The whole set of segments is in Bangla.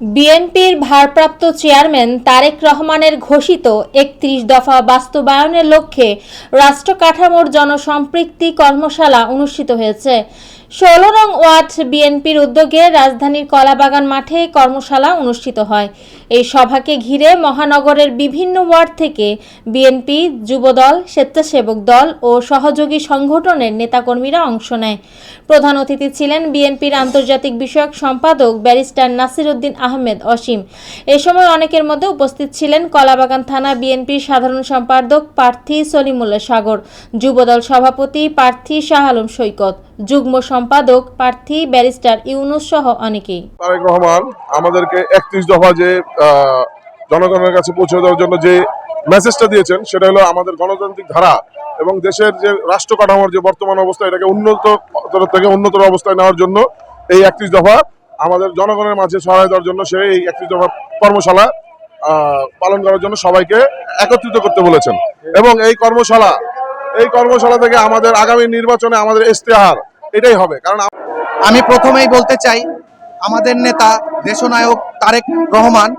বিএনপির ভারপ্রাপ্ত চেয়ারম্যান তারেক রহমানের ঘোষিত একত্রিশ দফা বাস্তবায়নের লক্ষ্যে রাষ্ট্র কাঠামোর জনসম্পৃক্তি কর্মশালা অনুষ্ঠিত হয়েছে। ষোলো নং ওয়ার্ড বিএনপির উদ্যোগে রাজধানীর কলাবাগান মাঠে কর্মশালা অনুষ্ঠিত হয়। এই সভাকে ঘিরে মহানগরের বিভিন্ন ওয়ার্ড থেকে বিএনপি, যুবদল, স্বেচ্ছাসেবক দল ও সহযোগী সংগঠনের নেতাকর্মীরা অংশ নেয়। প্রধান অতিথি ছিলেন বিএনপির আন্তর্জাতিক বিষয়ক সম্পাদক ব্যারিস্টার নাসির উদ্দিন আহমেদ অসীম। এ সময় অনেকের মধ্যে উপস্থিত ছিলেন কলাবাগান থানা বিএনপির সাধারণ সম্পাদক প্রার্থী সলিমুল্লাহ সাগর, যুবদল সভাপতি প্রার্থী শাহ আলম সৈকত, যুগ্ম সম্পাদক প্রার্থী ব্যারিস্টার ইউনুস সহ অনেকেই। তারেক রহমান, আমাদেরকে একত্রিশ দফা যে জনগণের কাছে পৌঁছে দেওয়ার জন্য যে মেসেজটা দিয়েছেন, সেটা হলো আমাদের গণতান্ত্রিক ধারা এবং দেশের যে রাষ্ট্র কাঠামোর যে বর্তমান অবস্থা, এটাকে উন্নত থেকে উন্নতর অবস্থায় নেওয়ার জন্য এই একত্রিশ দফা আমাদের জনগণের মাঝে সহায় দেওয়ার জন্য সে এই একত্রিশ দফা কর্মশালা পালন করার জন্য সবাইকে একত্রিত করতে বলেছেন। এবং এই কর্মশালা এই কর্মশালা থেকে আমাদের আগামী নির্বাচনে আমাদের ইশতেহার, এটাই হবে। কারণ আমি প্রথমেই বলতে চাই, আমাদের নেতা দেশনায়ক তারেক রহমান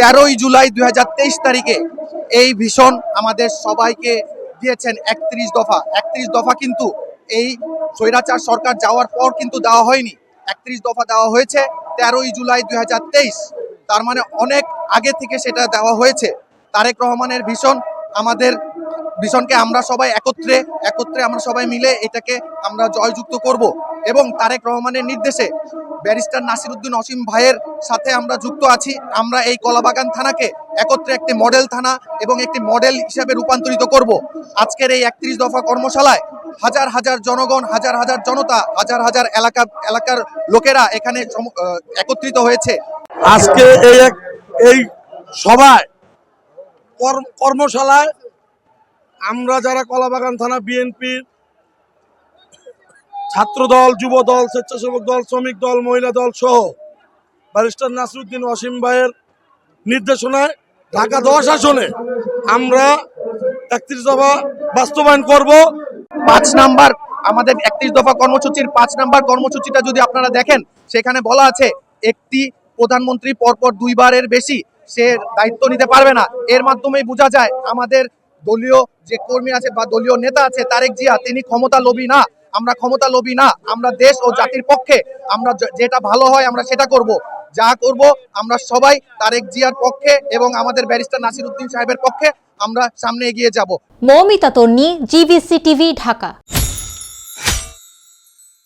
তেরোই জুলাই দু হাজার তেইশ তারিখে এই ভীষণ আমাদের সবাইকে দিয়েছেন একত্রিশ দফা। একত্রিশ দফা কিন্তু এই স্বৈরাচার সরকার যাওয়ার পর কিন্তু দেওয়া হয়নি। একত্রিশ দফা দেওয়া হয়েছে তেরোই জুলাই দু হাজার তেইশ। তার মানে অনেক আগে থেকে সেটা দেওয়া হয়েছে। তারেক রহমানের ভীষণ আমাদের ভীষণকে আমরা সবাই একত্রে একত্রে আমরা সবাই মিলে এটাকে আমরা জয়যুক্ত করব। এবং তারেক রহমানের নির্দেশে ব্যারিস্টার নাসিরউদ্দিন অসীম ভাইয়ের সাথে আমরা যুক্ত আছি। আমরা এই কলাবাগান থানাকে একত্রে একটি মডেল থানা এবং একটি মডেল হিসাবে রূপান্তরিত করব। আজকের এই একত্রিশ দফা কর্মশালায় হাজার হাজার জনগণ, হাজার হাজার জনতা, হাজার হাজার এলাকা, এলাকার লোকেরা এখানে একত্রিত হয়েছে। আজকে এই এই সভায় কর্ম- কর্মশালায় আমরা যারা কলাবাগান থানা বিএনপির ছাত্র দল যুব দল স্বেচ্ছাসেবক দল, শ্রমিক দল, মহিলা দল সহ ব্যারিস্টার নাসরুদ্দিন অসীম ভাইয়ের নির্দেশনায় ঢাকা দশ আসনে আমরা একত্রিশ দফা বাস্তবায়ন করব। পাঁচ নাম্বার, আমাদের একত্রিশ দফা কর্মসূচির পাঁচ নাম্বার কর্মসূচিটা যদি আপনারা দেখেন, সেখানে বলা আছে, একটি প্রধানমন্ত্রী পরপর দুইবারের বেশি সে দায়িত্ব নিতে পারবে না। এর মাধ্যমেই বোঝা যায়, আমাদের দলীয় যে কর্মী আছে বা দলীয় নেতা আছে, তারেক জিয়া, তিনি ক্ষমতা লোভী না। আমরা ক্ষমতা লোভী না, আমরা দেশ ও জাতির পক্ষে, আমরা যেটা ভালো হয় আমরা সেটা করব। যা করব আমরা সবাই তারেক জিয়ার পক্ষে এবং আমাদের ব্যারিস্টার নাসির উদ্দিন সাহেবের পক্ষে আমরা সামনে এগিয়ে যাব। Moumita Tonni, GBC TV, Dhaka.